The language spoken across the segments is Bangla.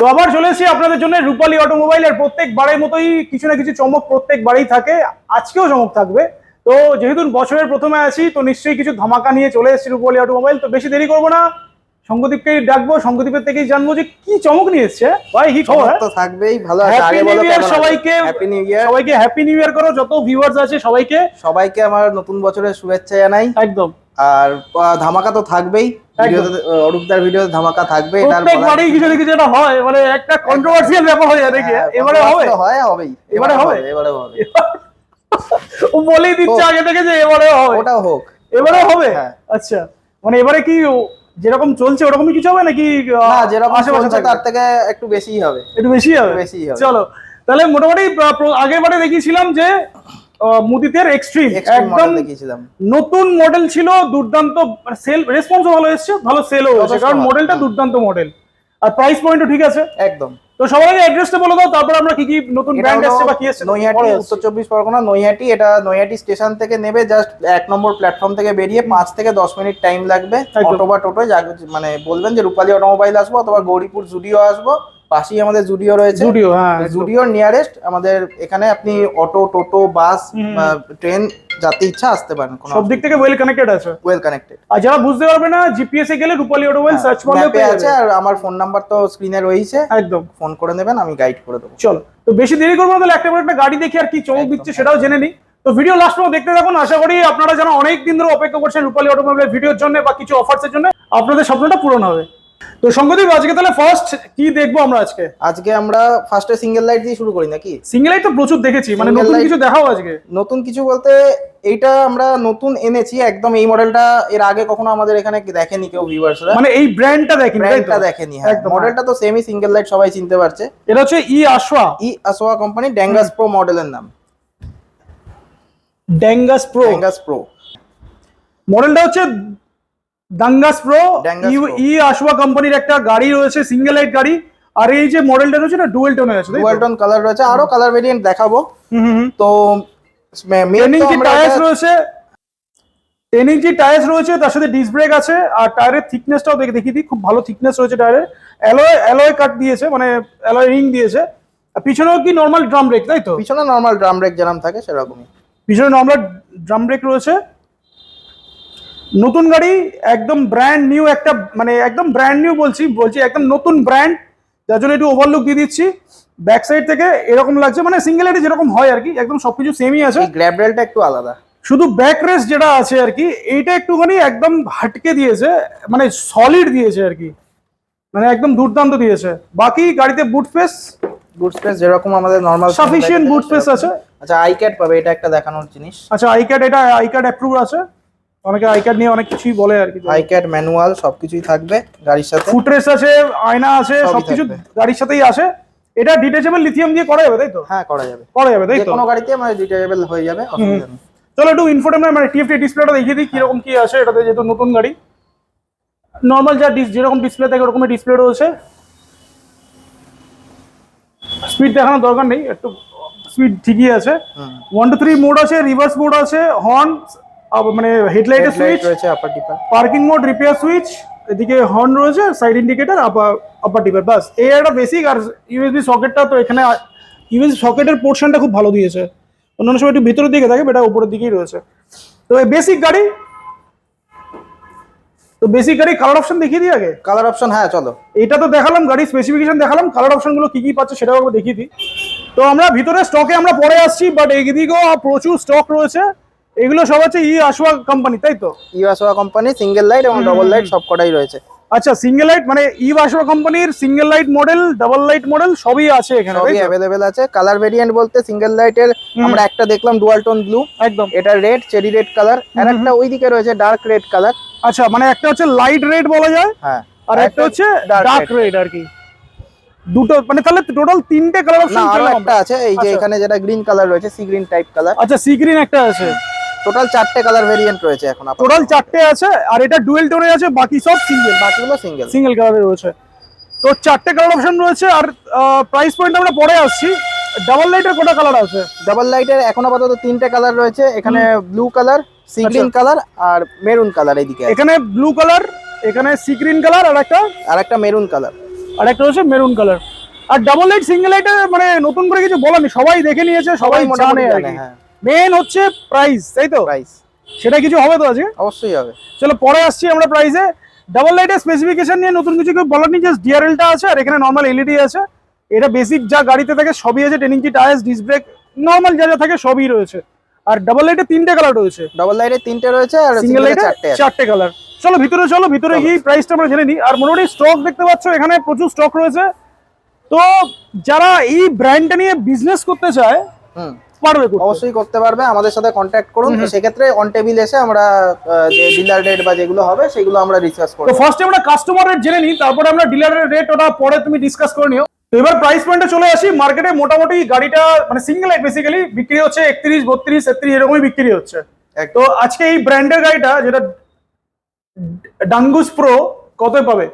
তো আবার চলে এসেছি আপনাদের জন্য রূপালী অটোমোবাইলের প্রত্যেক বারের মতোই কিছু না কিছু চমক প্রত্যেক বারেই থাকে আজকেও চমক থাকবে। তো যেহেতু বছরের প্রথমে আছি তো নিশ্চয়ই কিছু ধামাকা নিয়ে চলে এসেছি রূপালী অটোমোবাইল। তো বেশি দেরি করব না সঙ্গদীপকেই ডাকবো সঙ্গদীপের থেকেই জানব যে কি চমক নিয়ে এসছে। ভাই কি খবর? তো থাকবেই ভালো আছে হ্যাপি আগে নিউ বলো ইয়ার সবাইকে হ্যাপি নিউ ইয়ার সবাইকে হ্যাপি নিউ ইয়ার করো যত ভিউয়ার্স আছে সবাইকে। সবাইকে আমার নতুন বছরের শুভেচ্ছা জানাই। একদম। আর ধামাকা তো থাকবেই। অরূপদার ভিডিওতে ধামাকা থাকবে এটা আর প্রত্যেক বলার বারেই কিছু না কিছু একটা হয় মানে একটা কন্ট্রোভার্সিয়াল ব্যাপার হয়ে যায় হ্যাঁ, এবারে হবে? হয় হবেই। এবারে হবে? এবারে হবে। ও বলেই দিচ্ছে আগে থেকে যে এবারে হবে। ওটাও হোক। এবারে হবে? হ্যাঁ। আচ্ছা। মানে এবারে কি যেরকম চলছে ওরকমই কিছু হবে নাকি না যেরকম চলছে তার থেকে একটু বেশিই হবে। একটু বেশি হবে? বেশিই হবে। চলো। তাহলে মোটামুটি আগের বারে দেখিয়েছিলাম যে মুদিতের এক্সট্রিম একদম নতুন মডেল ছিল দুর্দান্ত সেল রেসপন্সও ভালো এসেছে ভালো সেলও হয়েছে কারণ। মডেলটা দুর্দান্ত মডেল আর প্রাইস পয়েন্টও ঠিক আছে। একদম। তো সবাই আগে অ্যাড্রেসটা বলে দাও তারপর আমরা কি কি নতুন ব্র্যান্ড এসেছে বা কি এসেছে নৈহাটি উত্তর চব্বিশ পরগনা নৈহাটি এটা নৈহাটি স্টেশন থেকে নেবে জাস্ট এক নম্বর প্ল্যাটফর্ম থেকে বেরিয়ে পাঁচ থেকে দশ মিনিট টাইম লাগবে। অটো বা টোটো মানে বলবেন যে রূপালী অটোমোবাইল আসব অথবা গৌরীপুর জুডিও আসব। পাশেই আমাদের জুডিও রয়েছে। জুডিও হ্যাঁ জুডিওর নিয়ারেস্ট আমাদের এখানে আপনি অটো টোটো বাস ট্রেন যাতে ইচ্ছা আসতে পারেন কোনো সব দিক থেকে ওয়েল কানেক্টেড আছে। ওয়েল কানেক্টেড আর যারা বুঝতে পারবে না জিপিএস এ গেলে রূপালী অটোমোবাইল সার্চ করলে পেয়ে আছে আর আমার ফোন নাম্বার তো স্ক্রিনে রয়েছে একদম। ফোন করে নেবেন আমি গাইড করে দেবো। চলো তো বেশি দেরি করব না তাহলে একটা একটা গাড়ি দেখি আর কি চমক দিচ্ছে সেটাও জেনে নিই। তো ভিডিও লাস্ট পর্যন্ত দেখতে থাকুন আশা করি আপনারা যারা অনেক দিন ধরে অপেক্ষা করছেন রূপালী অটোমোবাইলের ভিডিওর জন্য বা কিছু অফার্সের জন্য। আপনাদের স্বপ্নটা পূরণ হবে। তো সঙ্গদীপ আজকে তাহলে ফার্স্ট কি দেখব আমরা আজকে? আজকে আমরা ফার্স্টে সিঙ্গেল লাইট দিয়ে শুরু করি নাকি? সিঙ্গেল লাইট তো প্রচুর দেখেছি মানে নতুন কিছু দেখাও আজকে। নতুন কিছু বলতে এইটা আমরা নতুন এনেছি একদম এই মডেলটা এর আগে কখনো আমাদের এখানে দেখেনি কেউ ভিউয়ার্সরা মানে এই ব্র্যান্ডটা দেখেন ব্র্যান্ডটা দেখেনি হ্যাঁ। মডেলটা তো সেমি সিঙ্গেল লাইট সবাই চিনতে পারছে। এটা হচ্ছে ই আশোয়া ই আসোয়া কোম্পানি ড্যাঙ্গাস প্রো মডেলের নাম। ড্যাঙ্গাস প্রো ড্যাঙ্গাস প্রো মডেলটা হচ্ছে দাঙ্গাস প্রো ই আশোয়া কোম্পানির একটা গাড়ি রয়েছে সিঙ্গেল লাইট গাড়ি। আর এই যে মডেলটা রয়েছে না ডুয়েল টোন আছে ডুয়েল? টোন কালার রয়েছে। আরও কালার ভেরিয়েন্ট দেখাবো। তো মেন আমরা টায়ার্স রয়েছে। টেন ইঞ্চি টায়ার্স রয়েছে তার সাথে ডিস ব্রেক আছে। আর টায়ারের থিকনেসটাও দেখে দেখিয়ে দিই খুব ভালো থিকনেস রয়েছে টায়ারের অ্যালয় অ্যালয় কাট দিয়েছে মানে অ্যালয় রিং দিয়েছে। আর পিছনেও কি নর্মাল ড্রাম ব্রেক তাই তো? পিছনে নর্মাল ড্রাম ব্রেক যেরকম থাকে সেরকমই। পিছনে নর্মাল ড্রাম ব্রেক রয়েছে। নতুন গাড়ি একদম ব্র্যান্ড নিউ একটা মানে একদম ব্র্যান্ড নিউ বলছি বলছি একদম নতুন ব্র্যান্ড যার জন্য একটু ওভারলুক দিয়ে দিচ্ছি। ব্যাক সাইড থেকে এরকম লাগছে মানে সিঙ্গেল এটি যেরকম হয় আর কি একদম সবকিছু সেমই আছে। এই গ্র্যাব রেলটা একটু আলাদা। শুধু ব্যাক রেস যেটা আছে আর কি এইটা একটুখানি একদম হাটকে দিয়েছে মানে সলিড দিয়েছে আর কি। মানে একদম দুর্দান্ত দিয়েছে। বাকি গাড়িতে বুট স্পেস বুট স্পেস যেরকম আমাদের নর্মাল সাফিসিয়েন্ট বুট স্পেস আছে। আচ্ছা আই ক্যাট পাবে এটা একটা দেখানোর জিনিস। আচ্ছা আই কার্ড এটা আই কার্ড অ্যাপ্রুভ আছে। অনেকে আই কার্ড নিয়ে অনেক কিছুই বলে আর কি আই ক্যাট ম্যানুয়াল সবকিছুই থাকবে গাড়ির সাথে। ফুটরেস আছে আয়না আছে সবকিছু গাড়ির সাথেই আছে এটা ডিটেচেবল লিথিয়াম দিয়ে করা যাবে তাই তো? হ্যাঁ করা যাবে। করা যাবে তাই তো? কোনো গাড়িতে মানে ডিটেইলেবল হয়ে যাবে অসুবিধা নেই। চলো একটু ইনফোটেনমেন্ট মানে টিএফটি ডিসপ্লেটা দেখিয়ে দিই কীরকম কি আছে এটাতে যেহেতু নতুন গাড়ি। নর্মাল যা ডিস যেরকম ডিসপ্লে থাকে ওরকমই ডিসপ্লে রয়েছে। স্পিড দেখানোর দরকার নেই একটু স্পিড ঠিকই আছে। ওয়ান টু থ্রি মোড আছে রিভার্স মোড আছে হর্ন মানে হেডলাইটের হেডলাইট সুইচ রয়েছে upper tipper parking mode repair switch এদিকে হর্ন রয়েছে সাইড ইন্ডিকেটর আপার টিপার বাস এই একটা বেসিক আর ইউএসবি সকেটটা তো এখানে ইউএসবি সকেটের পোর্শনটা খুব ভালো দিয়েছে। অন্যান্য সময় একটু ভিতরের দিকে থাকে এটা উপরের দিকেই রয়েছে। তো এই বেসিক গাড়ি তো বেসিক গাড়ি কালার অপশন দেখিয়ে দিই আগে? কালার অপশন হ্যাঁ চলো। এটা তো দেখালাম গাড়ি স্পেসিফিকেশন দেখালাম কালার অপশনগুলো কি কি পাচ্ছে সেটাও দেখিয়ে দিই। তো আমরা ভিতরে স্টকে আমরা পরে আসছি বাট এদিকেও প্রচুর স্টক রয়েছে। এগুলো সব আছে ই আশোয়া কোম্পানি তাই তো? ইউএসওয়া কোম্পানি সিঙ্গেল লাইট এবং ডবল লাইট সব কটাই রয়েছে। আচ্ছা সিঙ্গেল লাইট মানে ই বাসা কোম্পানির single light model double light model সবই আছে এখানে সবই? অ্যাভেলেবেল আছে। কালার ভেরিয়েন্ট বলতে সিঙ্গেল লাইটের আমরা একটা দেখলাম ডুয়াল টোন ব্লু একদম। এটা রেড চেরি রেড কালার আর একটা ওইদিকে রয়েছে ডার্ক রেড কালার আচ্ছা মানে একটা হচ্ছে লাইট রেড বলা যায় হ্যাঁ। আর একটা হচ্ছে ডার্ক রেড আর কি। দুটো মানে তাহলে টোটাল তিনটে কালার অপশন একটা আছে এই যে আচ্ছা। এখানে যেটা গ্রিন কালার রয়েছে সি গ্রিন টাইপ কালার আচ্ছা সি গ্রিন একটা আছে। টোটাল চারটে কালার ভেরিয়েন্ট রয়েছে এখন টোটাল চারটে আছে আর এটা ডুয়েল টোনে আছে বাকি সব সিঙ্গেল বাকিগুলো সিঙ্গেল সিঙ্গেল কালারে রয়েছে। তো চারটে কালার অপশন রয়েছে আর প্রাইস পয়েন্ট আমরা পরে আসছি। ডাবল লাইটের কোটা কালার আছে? ডাবল লাইটের এখন আপাতত তিনটে কালার রয়েছে এখানে blue colour sea. Green colour আর মেরুন কালার এইদিকে এখানে ব্লু কালার এখানে সি গ্রিন কালার আর একটা? আর একটা মেরুন কালার আর একটা হচ্ছে মেরুন কালার আর ডাবল লাইট সিঙ্গেল লাইটে মানে নতুন করে কিছু বলার নেই সবাই দেখে নিয়েছে সবাই মোটামুটি জানে হ্যাঁ। মেন হচ্ছে প্রাইস তাই তো? প্রাইস সেটা কিছু হবে তো আজকে? অবশ্যই হবে। চলো পরে আসছি আমরা প্রাইসে ডাবল লাইটের স্পেসিফিকেশন নিয়ে নতুন কিছু কেউ বলার নেই জাস্ট ডিআরএলটা আছে আর এখানে নর্মাল এলইডি আছে। এটা বেসিক যা গাড়িতে থাকে সবই আছে ten inch tyres disc brake normal যা যা থাকে সবই রয়েছে। আর ডাবল লাইটে তিনটে কালার রয়েছে। ডবল লাইটের তিনটে রয়েছে আর সিঙ্গেল লাইটে চারটে কালার চলো ভিতরে চলো ভিতরে। গিয়ে প্রাইসটা আমরা জেনে নিই। আর মোটামুটি স্টক দেখতে পাচ্ছ এখানে প্রচুর স্টক রয়েছে। তো যারা এই ব্র্যান্ডটা নিয়ে বিজনেস করতে চায় হুম। পারবে। অবশ্যই করতে পারবে আমাদের সাথে কন্ট্যাক্ট করুন। সেক্ষেত্রে অন টেবিল এসে আমরা যে ডিলার রেট বা যেগুলো হবে সেগুলো আমরা ডিসকাস তো ফার্স্টে আমরা কাস্টমার রেট জেনে নিই তারপরে আমরা ডিলারের রেট ওটা পরে তুমি ডিসকাস করে নিও। তো এবার প্রাইস পয়েন্টে চলে আসি মার্কেটে মোটামুটি গাড়িটা মানে সিঙ্গেল লাইট বেসিক্যালি বিক্রি হচ্ছে একত্রিশ বত্রিশ তেত্রিশ এরকমই বিক্রি হচ্ছে। তো আজকে এই ব্র্যান্ডের গাড়িটা যেটা ডাঙ্গুস প্রো কত পাবে?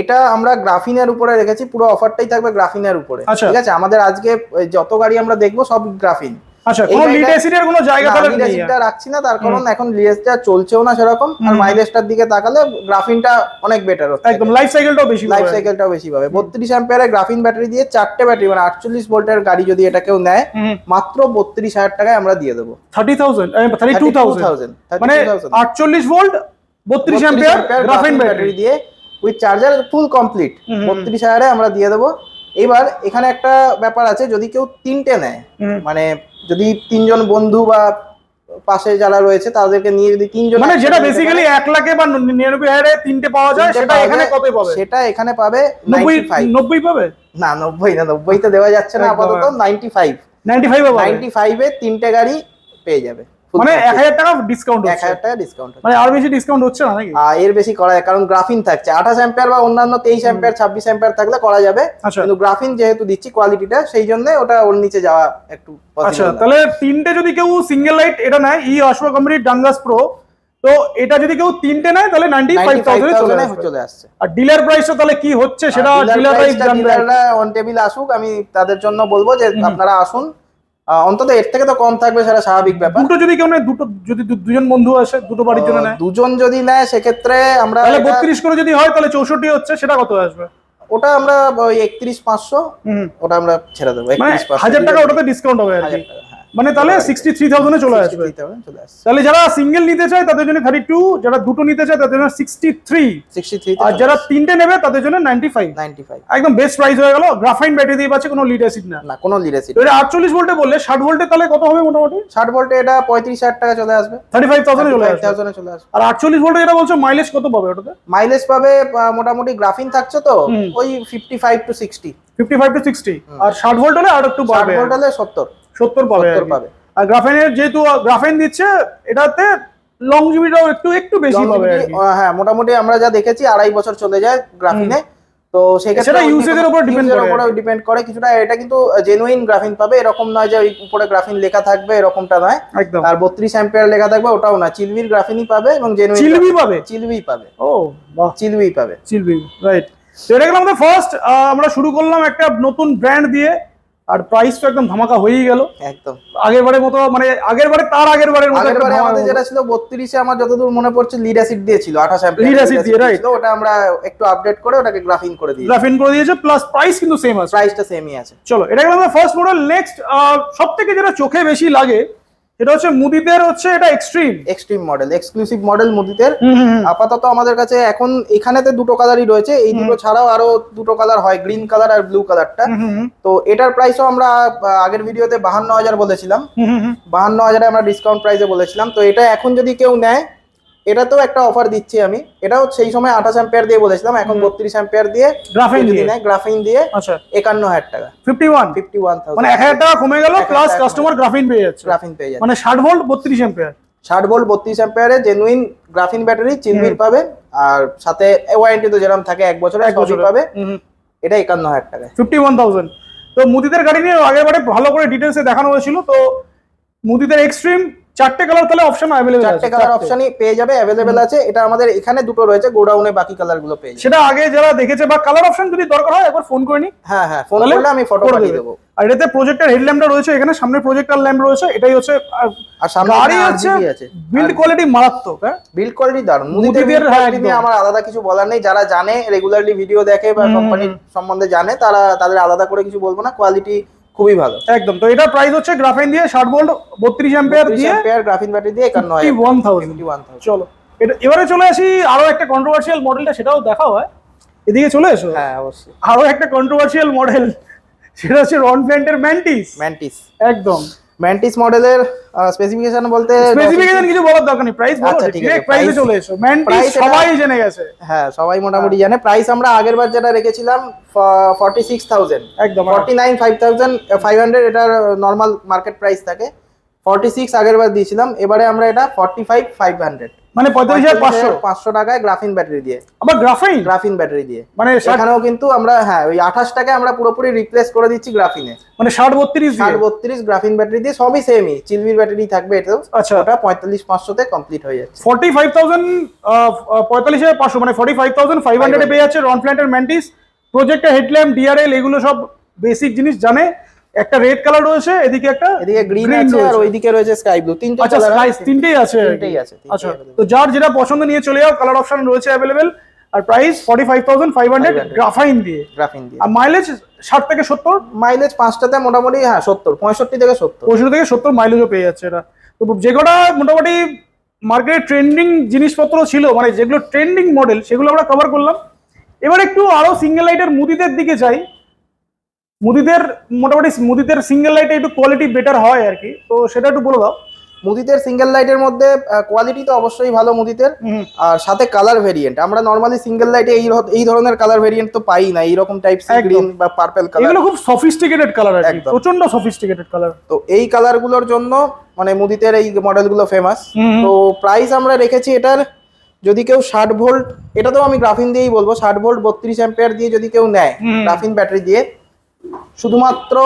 এটা আমরা গ্রাফিনের উপরে রেখেছি পুরো অফারটাই থাকবে গ্রাফিনের উপরে। আচ্ছা। ঠিক আছে? আমাদের আজকে যত গাড়ি আমরা দেখব সব গ্রাফিন। আচ্ছা কোনো লিড এসিডের কোনো জায়গা তাহলে। রাখছি না তার কারণ এখন লিডারটা চলছেও না সেরকম আর মাইলেজটার দিকে তাকালে গ্রাফিনটা অনেক বেটার হচ্ছে। একদম লাইফ সাইকেলটাও বেশি লাইফ সাইকেলটাও বেশি পাবে। বত্রিশ অ্যাম্পিয়ারের গ্রাফিন ব্যাটারি দিয়ে চারটে ব্যাটারি মানে ভোল্টের গাড়ি যদি এটা কেউ নেয় মাত্র বত্রিশ হাজার টাকায় আমরা দিয়ে দেবো। 32,000 মানে 32,000 ভোল্ট অ্যাম্পিয়ার গ্রাফিন ব্যাটারি দিয়ে উইথ চার্জার ফুল কমপ্লিট। বত্রিশ হাজারে আমরা দিয়ে দেবো। এবার এখানে একটা ব্যাপার আছে যদি কেউ তিনটে নেয় মানে যদি তিনজন বন্ধু বা পাশে যারা রয়েছে তাদেরকে নিয়ে যদি তিনজন মানে যেটা বেসিক্যালি এক লাখে বা নিরানব্বই হাজারে তিনটে পাওয়া যায় সেটা এখানে কত পাবে? সেটা এখানে পাবে নব্বই 95 নব্বই পাবে? না নব্বই না নব্বই তো দেওয়া যাচ্ছে না আপাতত ninety five ninety five ninety ফাইভে তিনটে গাড়ি পেয়ে যাবে। মানে package। এক হাজার টাকা ডিসকাউন্ট হচ্ছে। টাকা ডিসকাউন্ট মানে আর বেশি ডিসকাউন্ট হচ্ছে না নাকি? এর বেশি করা কারণ গ্রাফিন থাকছে। আঠাশ অ্যাম্পিয়ার বা অন্যান্য তেইশ অ্যাম্পিয়ার ছাব্বিশ অ্যাম্পিয়ার থাকলে করা যাবে। আচ্ছা। কিন্তু গ্রাফিন যেহেতু দিচ্ছি কোয়ালিটিটা সেই জন্য ওটা ওর নিচে যাওয়া একটু আচ্ছা তাহলে তিনটে যদি কেউ সিঙ্গেল লাইট এটা নেয় ই অশ্ব কোম্পানির ডাঙ্গাস প্রো তো এটা যদি কেউ তিনটে নেয় তাহলে নাইনটি 95,000 চলে চলে আসছে। আর ডিলার তাহলে কি হচ্ছে সেটা জানবে। ডিলাররা অন টেবিল আসুক আমি তাদের জন্য বলব যে আপনারা আসুন অন্তত এর থেকে তো কম থাকবে সেটা স্বাভাবিক ব্যাপার। দুটো যদি কেউ নেয় দুটো যদি দুজন বন্ধু আসে দুটো বাড়ির জন্য নেয়। দুজন যদি নেয় সেক্ষেত্রে আমরা তাহলে বত্রিশ করে যদি হয় তাহলে চৌষট্টি হচ্ছে সেটা কত আসবে? ওটা আমরা ওই একত্রিশ পাঁচশো ওটা আমরা ছেড়ে দেবো মানে 31,500 হাজার টাকা ওটাতে ডিসকাউন্ট হবে হাজার টাকা। মানে তাহলে। সিক্সটি থ্রি থাউজেন্ডে চলে আসবে। 63,000 চলে আসছে তাহলে যারা সিঙ্গেল নিতে চায় তাদের জন্য থার্টি টু যারা দুটো নিতে চায় তাদের জন্য সিক্সটি থ্রি সিক্সটি থ্রি আর যারা তিনটে নেবে তাদের জন্য নাইনটি ফাইভ নাইনটি ফাইভ একদম বেস্ট প্রাইস হয়ে গেল। গ্রাফাইন ব্যাটারি দিয়ে পাচ্ছে কোনো লিড অ্যাসিড না। না কোনো লিডারশিপ তো এটা আটচল্লিশ ভোল্টে বললে ষাট ভোল্টে তাহলে কত হবে মোটামুটি? ষাট ভোল্টে এটা পঁয়ত্রিশ হাজার টাকা চলে আসবে। থার্টি ফাইভ থাউজেন্ডে চলে আসবে। থাউজেন্ডে চলে আসবে। আর আটচল্লিশ ভোল্টে যেটা বলছো মাইলেজ কত পাবে ওটাতে? মাইলেজ পাবে মোটামুটি গ্রাফিন থাকছে তো ওই fifty five two sixty fifty five two sixty. আর ষাট ভোল্ট হলে আর একটু বাড়বে। ভোল্ট হলে সত্তর। সত্তর পাবে। পাবে। আর গ্রাফাইনের যেহেতু গ্রাফাইন দিচ্ছে এটাতে লংজিভিটাও একটু একটু বেশি পাবে হ্যাঁ মোটামুটি আমরা যা দেখেছি আড়াই বছর চলে যায় গ্রাফিনে। তো সেটা কোনো- উপর এর করে উপরে ডিপেন্ড করে। কিছুটা এটা কিন্তু জেনুইন গ্রাফিন পাবে। এরকম নয় যে উপরে গ্রাফিন লেখা থাকবে এরকমটা নয়। একদম। আর বত্রিশ অ্যাম্পিয়ার লেখা থাকবে ওটাও না চিলবির গ্রাফিনই পাবে এবং জেনুইন চিলবি পাবে? চিলবি পাবে। ও বাহ। চিলবি পাবে। চিলবি রাইট তো এটা গেল আমাদের ফার্স্ট আমরা শুরু করলাম একটা নতুন ব্র্যান্ড দিয়ে। আর প্রাইস তো একদম ধামাকা হয়েই গেল। একদম। আগের বারের মতো মানে আগের বারে তার আগের বারের মতো আগের বারে আমাদের যেটা ছিল 32 এ আমার যতদূর মনে পড়ছে লিড অ্যাসিড দিয়েছিল 28 অ্যাম্পিয়ার লিড অ্যাসিড দিয়ে, রাইট ওটা আমরা একটু আপডেট করে ওটাকে গ্রাফিন করে দিয়েছি। গ্রাফিন করে দিয়েছে প্লাস প্রাইস কিন্তু সেম আছে। প্রাইসটা সেমই আছে। চলো এটা গেল আমাদের ফার্স্ট মডেল নেক্সট সবথেকে যেটা চোখে বেশি লাগে সেটা হচ্ছে মুদিদের হচ্ছে এটা extreme extreme model exclusive model মুদিতের আপাতত আমাদের কাছে এখন এখানেতে দুটো কালারই রয়েছে এই দুটো ছাড়াও আরও দুটো কালার হয় গ্রিন কালার আর ব্লু কালারটা তো এটার প্রাইসও আমরা আগের ভিডিওতে বাহান্ন হাজার বলেছিলাম। বাহান্ন হাজারে আমরা ডিসকাউন্ট প্রাইসে বলেছিলাম। তো এটা এখন যদি কেউ নেয় এটাতেও একটা অফার দিচ্ছি আমি। এটাও সেই সময় আঠাশ অ্যাম্পিয়ার দিয়ে বলেছিলাম এখন বত্রিশ অ্যাম্পিয়ার দিয়ে গ্রাফিন দিয়ে? নেয় গ্রাফিন দিয়ে আচ্ছা। একান্ন হাজার টাকা। ফিফটি ওয়ান ফিফটি ওয়ান মানে এক হাজার টাকা কমে গেল প্লাস কাস্টমার গ্রাফিন পেয়ে যাচ্ছে। গ্রাফিন পেয়ে যাচ্ছে। মানে ষাট ভোল্ট বত্রিশ এম্পিয়ার ষাট ভোল্ট বত্রিশ অ্যাম্পিয়ারে জেনুইন গ্রাফিন ব্যাটারি চিলবির পাবে আর সাথে ওয়ারেন্টি তো যেরকম থাকে এক বছরের এক বছর। পাবে। এটা একান্ন হাজার টাকা ফিফটি ওয়ান থাউজেন্ড তো মুদিদের গাড়ি নিয়ে আগের বারে ভালো করে ডিটেলসে দেখানো হয়েছিল। তো মুদিদের এক্সট্রিম চারটে কালার তাহলে অপশন অ্যাভেলেবল চারটে কালার অপশনই পেয়ে যাবে অ্যাভেলেবেল আছে। এটা আমাদের এখানে দুটো রয়েছে গোডাউনে বাকি কালারগুলো পেয়ে সেটা আগে যারা দেখেছে বা কালার অপশন যদি দরকার হয় একবার ফোন করে নি। হ্যাঁ হ্যাঁ ফোন করলে আমি ফটো পাঠিয়ে দেবে। আর এটাতে প্রজেক্টর হেডল্যাম্পটা রয়েছে এখানে সামনে প্রজেক্টর ল্যাম্প রয়েছে এটাই হচ্ছে আর সামনে গাড়ি হচ্ছে আছে। বিল্ড কোয়ালিটি মারাত্মক হ্যাঁ? বিল্ড কোয়ালিটি দারুণ মুদিদের, হ্যাঁ, নিয়ে আমার আলাদা কিছু বলার নেই। যারা জানে রেগুলারলি ভিডিও দেখে বা কোম্পানির সম্বন্ধে জানে তারা তাদের আলাদা করে কিছু বলব না। কোয়ালিটি খুবই ভালো। একদম তো এটা প্রাইস হচ্ছে গ্রাফাইন দিয়ে ষাট ভোল্ট বত্রিশ অ্যাম্পিয়ার দিয়ে অ্যাম্পিয়ার গ্রাফিন ব্যাটারি দিয়ে একান্ন ওয়ান থাউজেন্ড ওয়ান থাউজেন্ড চলো এটা এবারে চলে আসি আরও একটা কন্ট্রোভার্সিয়াল মডেলটা সেটাও দেখা হয়। এদিকে চলে এসো। হ্যাঁ অবশ্যই। আরও একটা কন্ট্রোভার্সিয়াল মডেল সেটা হচ্ছে রন প্ল্যান্টের ম্যান্টিস ম্যান্টিস একদম। ম্যান্টিস মডেলের স্পেসিফিকেশন বলতে স্পেসিফিকেশন কিছু বলার দরকার নেই প্রাইস বলো ডাইরেক্ট ঠিক আছে, প্রাইসে চলে এসো। ম্যান্টিস সবাই জেনে গেছে। হ্যাঁ সবাই মোটামুটি জানে। প্রাইস আমরা আগের বার যেটা রেখেছিলাম ফর্টি সিক্স থাউজেন্ড একদম forty nine five thousand five hundred এটার নর্মাল মার্কেট প্রাইস থাকে। ফর্টি সিক্স আগের বার দিয়েছিলাম এবারে আমরা এটা ফর্টি ফাইভ ফাইভ হান্ড্রেড মানে পঁয়তাল্লিশ হাজার পাঁচশো। পাঁচশো টাকায় গ্রাফিন ব্যাটারি দিয়ে। আবার গ্রাফাইন গ্রাফিন ব্যাটারি দিয়ে। মানে এখানেও কিন্তু আমরা হ্যাঁ ওই আঠাশ টাকায় আমরা পুরোপুরি রিপ্লেস করে দিচ্ছি গ্রাফিনে মানে ষাট বত্রিশ ষাট বত্রিশ গ্রাফিন ব্যাটারি দিয়ে সবই সেমই চিলবির ব্যাটারি থাকবে এটাও। আচ্ছা। ওটা পঁয়তাল্লিশ পাঁচশোতে কমপ্লিট হয়ে যাচ্ছে। ফর্টি ফাইভ থাউজেন্ড পঁয়তাল্লিশ হাজার পাঁচশো মানে ফর্টি ফাইভ থাউজেন্ড ফাইভ হান্ড্রেডে পেয়ে যাচ্ছে রন প্ল্যান্টের ম্যান্টিস প্রজেক্টের হেডল্যাম্প ডিআরএল এগুলো সব বেসিক জিনিস জানে। একটা রেড কালার রয়েছে এদিকে একটা এদিকে গ্রিন আছে আর ওইদিকে রয়েছে স্কাই ব্লু তিনটে আচ্ছা আছে। তিনটেই আছে। তিনটেই আছে, আচ্ছা তো যার যেটা পছন্দ নিয়ে চলে যাও কালার অপশন রয়েছে অ্যাভেলেবেল আর price forty five thousand five hundred 500 graphene দিয়ে। গ্রাফিন দিয়ে। আর মাইলেজ ষাট থেকে সত্তর? মাইলেজ পাঁচটাতে মোটামুটি হ্যাঁ সত্তর পঁয়ষট্টি থেকে সত্তর। পঁয়ষট্টি থেকে সত্তর মাইলেজও পেয়ে যাচ্ছে এটা তো যে কটা মোটামুটি মার্কেটে ট্রেন্ডিং জিনিসপত্র ছিল মানে যেগুলো ট্রেন্ডিং মডেল সেগুলো আমরা কভার করলাম। এবার একটু আরও সিঙ্গেল লাইটের মুদিদের দিকে যাই। মুদিদের মোটামুটি মুদিদের সিঙ্গেল লাইটে একটু কোয়ালিটি বেটার হয় আর কি। তো সেটা একটু বলে দাও। মুদিদের সিঙ্গেল লাইটের মধ্যে কোয়ালিটি তো অবশ্যই ভালো মুদিদের। আর সাথে কালার ভেরিয়েন্ট আমরা নর্মালি সিঙ্গেল লাইটে এই এই ধরনের কালার ভেরিয়েন্ট তো পাই না এইরকম টাইপ একদম। গ্রিন বা পার্পল কালার এগুলো খুব সফিস্টিকেটেড কালার একদম। প্রচণ্ড সফিস্টিকেটেড কালার তো এই কালারগুলোর জন্য মানে মুদিদের এই মডেলগুলো ফেমাস তো প্রাইস আমরা রেখেছি এটার যদি কেউ ষাট ভোল্ট এটা তো আমি গ্রাফিন দিয়েই বলব ষাট ভোল্ট বত্রিশ অ্যাম্পিয়ার দিয়ে যদি কেউ নেয়। গ্রাফিন ব্যাটারি দিয়ে শুধুমাত্র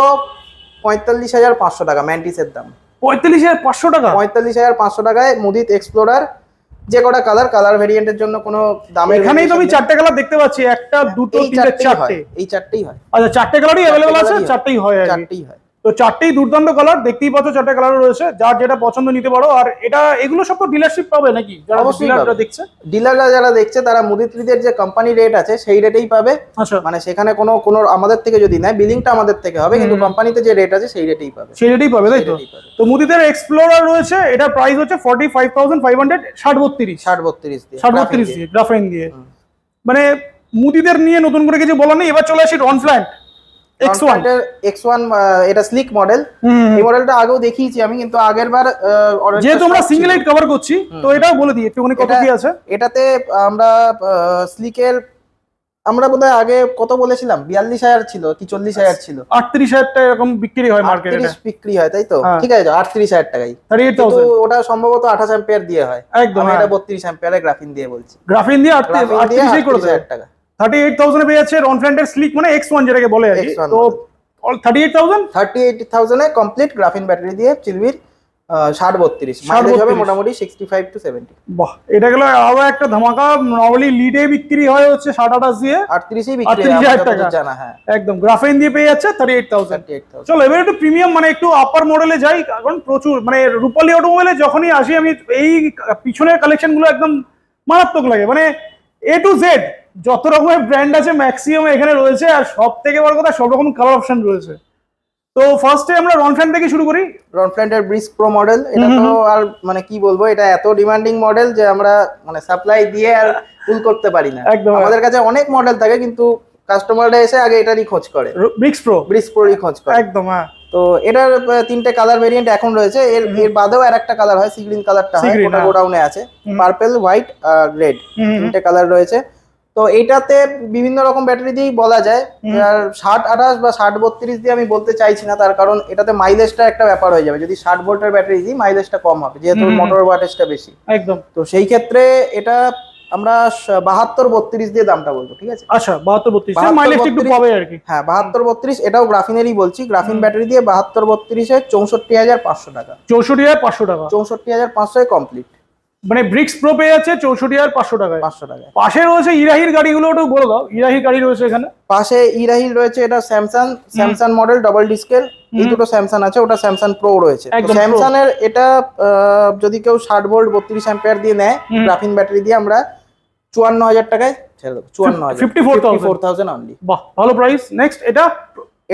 পঁয়তাল্লিশ হাজার পাঁচশো টাকা ম্যান্টিসের দাম। পঁয়তাল্লিশ হাজার পাঁচশো টাকা? পঁয়তাল্লিশ হাজার পাঁচশো টাকায় মুদিত এক্সপ্লোরার যে কটা কালার কালার ভেরিয়েন্টের জন্য কোনো দাম এখানেই তো আমি চারটে কালার দেখতে পাচ্ছি একটা দুটো চারটে তিনটে হয় চারটে। এই চারটেই হয়। আচ্ছা চারটে কালারই অ্যাভেলেবল আছে চারটেই হয়। চারটেই হয়। তো চারটেই দুর্দান্ত কালার দেখতেই পাচ্ছ চারটে কালার রয়েছে যার যেটা পছন্দ নিতে পারো। আর এটা এগুলো সব তো ডিলারশিপ পাবে নাকি? যারা ডিলাররা দেখছে? ডিলাররা যারা দেখছে তারা মুদিত্রিদের যে কোম্পানি রেট আছে সেই রেটেই পাবে। আচ্ছা। মানে সেখানে কোনো কোনো আমাদের থেকে যদি নেয় বিলিংটা আমাদের থেকে হবে কিন্তু কোম্পানিতে যে রেট আছে সেই রেটেই পাবে। সেই রেটেই পাবে তাই তো? তো মুদিদের এক্সপ্লোরার রয়েছে এটা প্রাইস হচ্ছে 45500 6032 6032 দিয়ে 6032 দিয়ে গ্রাফাইন দিয়ে। মানে মুদিদের নিয়ে নতুন করে কিছু বলার নেই এবার চলে আসি রনফ্ল্যান্ট স্লিক uh, মডেল দেখিয়েছি আমি কিন্তু আগের বার সিঙ্গেল লাইট কভার করছি এটাও বলে এটাতে আমরা uh, স্লিকের আমরা বোধহয় আগে কত বলেছিলাম? বিয়াল্লিশ হাজার ছিল কি চল্লিশ হাজার ছিল। আটত্রিশ হাজার টাকা এরকম বিক্রি হয় বিক্রি হয় তাই তো? ঠিক আছে আটত্রিশ হাজার টাকাই। ওটা সম্ভবত আঠাশ দিয়ে হয়। একদম বত্রিশ গ্রাফিন দিয়ে গ্রাফিন দিয়ে হাজার টাকা। থার্টি এইট থাউজেন্ড পেয়ে যাচ্ছে রন ফ্ল্যান্টের স্লিক মানে এক্স ওয়ান যেটাকে বলে আর তো thirty eight thousand thirty eight থাউজেন্ডে complete graphene battery দিয়ে চিলবির ষাট বত্রিশ। মাইলেজ হবে মোটামুটি সিক্সটি ফাইভ টু সেভেন্টি বাহ এটা গেল আরও একটা ধামাকা নর্মালি লিডে বিক্রি হয় হচ্ছে সাত আঠাশ দিয়ে। আটত্রিশেই বিক্রি 38 হয় হাজার টাকা। জানা হ্যাঁ। একদম গ্রাফাইন দিয়ে পেয়ে যাচ্ছে thirty eight thousand thirty eight thousand চলো এবার একটু প্রিমিয়াম মানে একটু আপার মডেলে যাই কারণ প্রচুর মানে রূপালী অটোমোবাইলে যখনই আসি আমি এই পিছনের কালেকশনগুলো একদম মারাত্মক লাগে। মানে এ টু জেড যত রকমের ব্র্যান্ড আছে ম্যাক্সিমাম এখানে রয়েছে আর সব থেকে বড় কথা সব রকম কালার অপশন রয়েছে। তো ফার্স্টে আমরা রন ফ্যান থেকে শুরু করি। রন রনফ্ল্যান্টের ব্রিজ প্রো মডেল এটা তো আর মানে কি বলব এটা এত ডিমান্ডিং মডেল যে আমরা মানে সাপ্লাই দিয়ে আর ফুল করতে পারি না। আমাদের কাছে অনেক মডেল থাকে কিন্তু কাস্টমাররা এসে আগে এটারই খোঁজ করে। ব্রিক্স প্রো ব্রিক্স প্রোরই খোঁজ করে। একদম হ্যাঁ। তো এটার তিনটে কালার ভেরিয়েন্ট এখন রয়েছে। এর এর বাদেও আর একটা কালার হয় সি গ্রিন কালারটা হয় ওটা হ্যাঁ। গোডাউনে আছে। পার্পেল হোয়াইট আর রেড। তিনটে কালার রয়েছে। তো এটাতে বিভিন্ন রকম ব্যাটারি দিয়েই বলা যায়। আর ষাট আঠাশ বা ষাট বত্রিশ দিয়ে আমি বলতে চাইছি না তার কারণ এটাতে মাইলেজটা একটা ব্যাপার হয়ে যাবে। যদি ষাট ভোল্টের ব্যাটারি দিই মাইলেজটা কম হবে যেহেতু মোটর ওয়াটেজটা বেশি। একদম। তো সেই ক্ষেত্রে এটা আমরা বাহাত্তর বত্রিশ দিয়ে দামটা বলব ঠিক আছে? আচ্ছা বাহাত্তর বত্রিশ। 72, মাইলেজ একটু পাবে আর কি। হ্যাঁ বাহাত্তর বত্রিশ এটাও গ্রাফিনেরই বলছি। গ্রাফিন ব্যাটারি দিয়ে বাহাত্তর বত্রিশে চৌষট্টি হাজার পাঁচশো টাকা। চৌষট্টি হাজার পাঁচশো টাকা। চৌষট্টি হাজার পাঁচশোয় কমপ্লিট। মানে ব্রিক্স প্রো পেয়ে যাচ্ছে চৌষট্টি হাজার পাঁচশো টাকায়। পাঁচশো টাকায়। পাশে রয়েছে ইরাহির গাড়িগুলো একটু বলে দাও। ইরাহির গাড়ি রয়েছে এখানে। পাশে ইরাহিল রয়েছে এটা স্যামসাং স্যামসাং মডেল ডবল ডিস্কের এই দুটো স্যামসাং আছে ওটা স্যামসাং প্রো রয়েছে। স্যামসাং এর এটা যদি কেউ ষাট ভোল্ট বত্রিশ অ্যাম্পিয়ার দিয়ে নেয় গ্রাফিন ব্যাটারি দিয়ে আমরা চুয়ান্ন হাজার টাকায় ছেড়ে দেবো। চুয়ান্ন হাজার। 54,000 ফোর থাউজেন্ড অনলি বাহ ভালো প্রাইস নেক্সট এটা?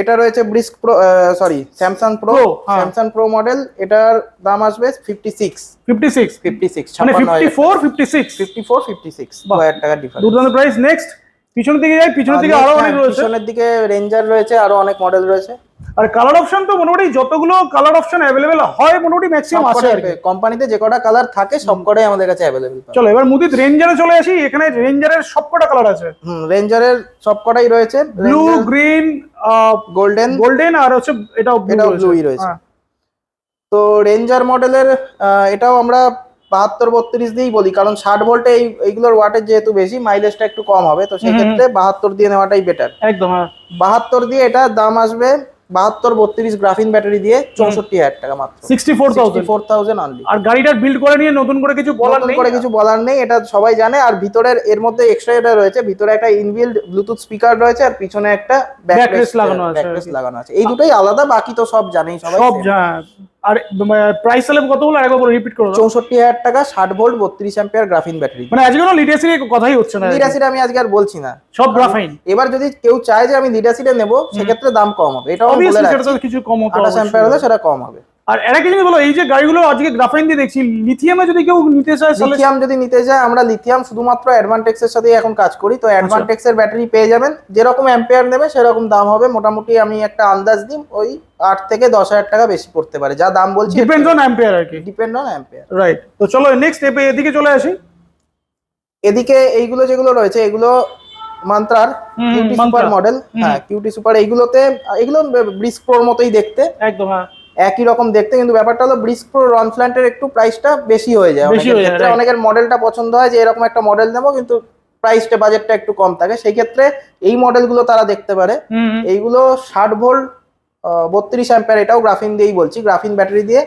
এটা রয়েছে brisk pro sorry Samsung pro. Samsung pro model এটার দাম আসবে fifty six fifty six fifty six fifty four fifty six fifty four fifty six হাজার টাকা ডিফারেন্স দুর্দান্ত প্রাইস নেক্সট পিছনের দিকে যাই পিছনের দিকে আরও অনেক রয়েছে। পিছনের দিকে রেঞ্জার রয়েছে আরও অনেক মডেল রয়েছে। আর কালার অপশন তো মোটামুটি যতগুলো কালার অপশন অ্যাভেলেবেল হয় মোটামুটি ম্যাক্সিমাম আছে আর কোম্পানিতে যে কটা কালার থাকে সব কটাই আমাদের কাছে অ্যাভেলেবেল চলো এবার মুদিত রেঞ্জারে চলে আসি এখানে রেঞ্জারের সবকটা কালার আছে। হুম রেঞ্জারের সব কটাই রয়েছে। ব্লু গ্রিন গোল্ডেন গোল্ডেন আর হচ্ছে এটাও ব্লুই রয়েছে। হ্যাঁ। তো রেঞ্জার মডেলের এটাও আমরা বাহাত্তর বত্রিশ দিয়েই বলি কারণ ষাট ভোল্টে এই এইগুলোর ওয়াটের যেহেতু বেশি মাইলেজটা একটু কম হবে তো সেক্ষেত্রে বাহাত্তর দিয়ে নেওয়াটাই বেটার একদম হ্যাঁ। বাহাত্তর দিয়ে এটা দাম আসবে বাহাত্তর বত্রিশ গ্রাফিন ব্যাটারি দিয়ে চৌষট্টি হাজার টাকা মাত্র। Sixty four thousand four thousand only আর গাড়িটার বিল্ড করে নিয়ে নতুন করে কিছু বলার নেই? করে কিছু বলার নেই এটা সবাই জানে। আর ভিতরের এর মধ্যে এক্সট্রা এটা রয়েছে ভিতরে একটা ইনবিল্ড ব্লুটুথ স্পিকার রয়েছে আর পিছনে একটা Backrest লাগানো আছে লাগানো আছে। এই দুটোই আলাদা বাকি তো সব জানেই সবাই। সব যা- আর প্রাইস তাহলে কত বলে আরেকবার রিপিট করো। চৌষট্টি হাজার টাকা ষাট ভোল্ট বত্রিশ অ্যাম্পিয়ার গ্রাফিন ব্যাটারি মানে আজকে কোনো লিডাসির কথাই হচ্ছে না। লিডাসির আমি আজকে আর বলছি না। সব গ্রাফাইন এবার যদি কেউ চায় যে আমি লিডাসিরে নেব সেক্ষেত্রে দাম কম হবে। এটাও বলে কিছু কম হবে আঠাশ অ্যাম্পিয়ার হলে সেটা কম হবে। আর এরা কি জিনিস বলো এই যে গাড়িগুলো আজকে গ্রাফাইন দিয়ে দেখছি লিথিয়ামে যদি কেউ নিতে চায় লিথিয়াম যদি নিতে চায় আমরা লিথিয়াম শুধুমাত্র অ্যাডভান্টেক্স এর সাথে এখন কাজ করি। তো অ্যাডভান্টেক্স এর ব্যাটারি পেয়ে যাবেন। যেরকম অ্যাম্পিয়ার নেবে সেরকম দাম হবে। মোটামুটি আমি একটা আন্দাজ দিই ওই আট থেকে দশ হাজার টাকা বেশি পড়তে পারে। যা দাম বলছি ডিপেন্ডস অন অ্যাম্পিয়ার আর কি। ডিপেন্ড অন অ্যাম্পিয়ার রাইট তো চলো নেক্সট এদিকে চলে আসি। এদিকে এইগুলো যেগুলো রয়েছে এগুলো মান্ত্রার কিউটি সুপার মডেল হ্যাঁ কিউটি সুপার এইগুলোতে এগুলো ব্রিস্ক প্রোর মতোই দেখতে। একদম হ্যাঁ। একই রকম দেখতে কিন্তু ব্যাপারটা হলো ব্রিজ প্রো রন ফ্ল্যান্টের একটু প্রাইসটা বেশি হয়ে যায় হয়ে ক্ষেত্রে. অনেকের মডেলটা পছন্দ হয় যে এরকম একটা মডেল নেব কিন্তু প্রাইসটা বাজেটটা একটু কম থাকে সেই ক্ষেত্রে এই মডেলগুলো তারা দেখতে পারে। এইগুলো ষাট ভোল্ট বত্রিশ অ্যাম্পিয়ার এটাও গ্রাফিন দিয়েই বলছি গ্রাফিন ব্যাটারি দিয়ে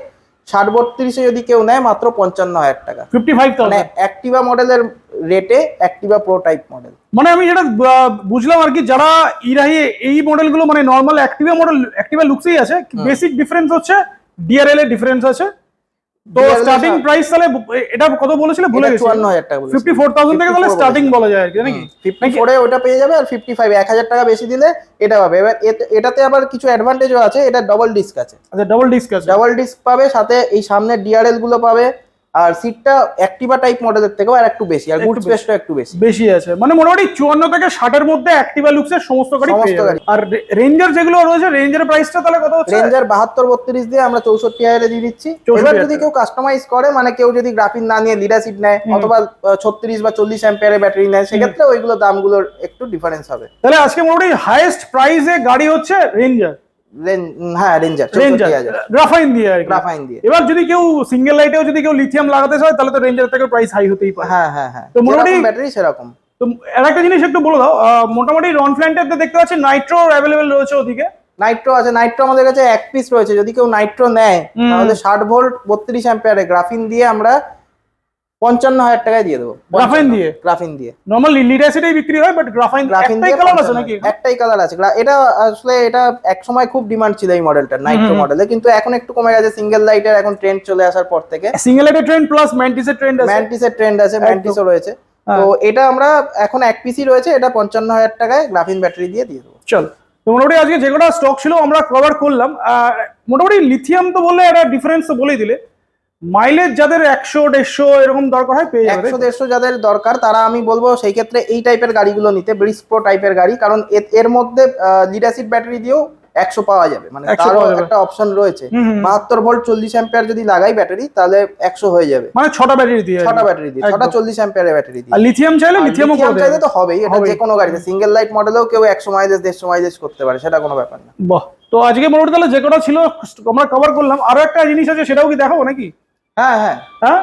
ষাট বত্রিশে যদি কেউ নেয় মাত্র পঞ্চান্ন হাজার টাকা। ফিফটি ফাইভ মানে অ্যাক্টিভা মডেলের রেটে অ্যাক্টিভা প্রো টাইপ মডেল মানে আমি যেটা বুঝলাম আর কি যারা ইরাহি এই মডেলগুলো মানে নর্মাল অ্যাক্টিভা মডেল অ্যাক্টিভা লুকসেই আছে বেসিক ডিফারেন্স হচ্ছে ডিআরএল এর ডিফারেন্স আছে তো স্টার্টিং প্রাইস তাহলে এটা কত বলেছিলে? ভুলে গেছি। চুয়ান্ন হাজার টাকা ফিফটি ফোর থাউজেন্ড থেকে তাহলে 54 স্টার্টিং বলা যায় আর কি নাকি? ফিফটি এ ওটা পেয়ে যাবে আর ফিফটি ফাইভ এক হাজার টাকা বেশি দিলে এটা পাবে। এবার এটাতে আবার কিছু অ্যাডভান্টেজও আছে এটা ডবল ডিস্ক আছে। আচ্ছা ডাবল ডিস্ক আছে। ডাবল ডিস্ক পাবে সাথে এই সামনের ডিআরএলগুলো পাবে। আর সিটটা অ্যাক্টিভা টাইপ মডেলের থেকেও আর একটু বেশি আর গুড। স্পেসটা একটু বেশি। বেশি আছে। মানে মোটামুটি চুয়ান্ন থেকে ষাটের মধ্যে অ্যাক্টিভা লুকসের সমস্ত গাড়ি সমস্ত গাড়ি। আর রেঞ্জার যেগুলো রয়েছে রেঞ্জার প্রাইসটা তাহলে কত হচ্ছে? রেঞ্জার বাহাত্তর বত্রিশ দিয়ে আমরা চৌষট্টি হাজারে দিয়ে দিচ্ছি। এবার যদি কেউ কাস্টমাইজ করে মানে কেউ যদি গ্রাফিন না নিয়ে লিডারশিপ নেয় অথবা ছত্রিশ বা চল্লিশ অ্যাম্পিয়ারের ব্যাটারি নেয় সেক্ষেত্রে ওইগুলো দামগুলোর একটু ডিফারেন্স হবে। তাহলে আজকে মোটামুটি হাইয়েস্ট প্রাইসে গাড়ি হচ্ছে রেঞ্জার হ্যাঁ রেঞ্জার রেঞ্জার গ্রাফাইন দিয়ে আর গ্রাফাইন দিয়ে। এবার যদি কেউ সিঙ্গেল লাইটেও যদি কেউ লিথিয়াম লাগাতে চায় তাহলে তো রেঞ্জার থেকে প্রাইস হাই হতেই পারে। হ্যাঁ হ্যাঁ হ্যাঁ। তো মোটামুটি- ব্যাটারি সেরকম। তো আর একটা জিনিস একটু বলে দাও মোটামুটি রন দেখতে পাচ্ছি নাইট্রো অ্যাভেলেবেল রয়েছে ওদিকে। নাইট্রো আছে নাইট্রো আমাদের কাছে এক পিস রয়েছে। যদি কেউ নাইট্রো নেয়। তাহলে ষাট ভোল্ট বত্রিশ অ্যাম্পিয়ারে গ্রাফিন দিয়ে আমরা পঞ্চান্ন হাজার টাকায় দিয়ে দেবো। গ্রাফাইন দিয়ে? গ্রাফিন দিয়ে। নর্মাল অ্যাসিডেই বিক্রি হয় বাট গ্রাফাইন গ্রাফিন দিয়ে কালার আছে নাকি একটাই কালার আছে। এটা আসলে এটা এক সময় খুব ডিমান্ড ছিল এই মডেলটা নাইট্রো। মডেলে কিন্তু এখন একটু কমে গেছে। সিঙ্গেল লাইটের এখন ট্রেন্ড চলে আসার পর থেকে। সিঙ্গেল লাইটের ট্রেন্ড প্লাস ম্যান্টিসের ট্রেন্ড আছে। ম্যান্টিসের ট্রেন্ড আছে ম্যান্টিসও রয়েছে। হ্যাঁ। তো এটা আমরা এখন এক পিসই রয়েছে। এটা পঞ্চান্ন হাজার টাকায় গ্রাফিন ব্যাটারি দিয়ে দিয়ে দেবো। চল। তো মোটামুটি আজকে যে কটা স্টক ছিল আমরা কভার করলাম। মোটামুটি লিথিয়াম তো বললে একটা ডিফারেন্স তো বলেই দিলে। মাইলেজ যাদের একশো দেড়শো এরকম দরকার হয় পেয়ে যাবে একশো দেড়শো যাদের দরকার তারা আমি বলব সেই ক্ষেত্রে এই টাইপের গাড়িগুলো নিতে ব্রিজ প্রো টাইপের গাড়ি কারণ এর মধ্যে লিডারশিপ ব্যাটারি দিয়েও একশো পাওয়া যাবে মানে 100 তারও একটা অপশন রয়েছে। বাহাত্তর ভোল্ট চল্লিশ অ্যাম্পিয়ার যদি লাগাই ব্যাটারি তাহলে একশো হয়ে যাবে। মানে ছটা ব্যাটারি দিয়ে। ছটা ব্যাটারি দিয়ে ছটা চল্লিশ অ্যাম্পিয়ারের ব্যাটারি দিয়ে। লিথিয়াম চাইলে আর লিথিয়ামও চাইলে তো হবেই এটা যে কোনো গাড়িতে সিঙ্গেল লাইট মডেলেও কেউ একশো মাইলেজ দেড়শো মাইলেজ করতে পারে সেটা কোনো ব্যাপার না। বাহ তো আজকে মোটামুটি তাহলে যে কটা ছিল আমরা কভার করলাম। আরও একটা জিনিস আছে সেটাও কি দেখাবো নাকি? হ্যাঁ হ্যাঁ। হ্যাঁ?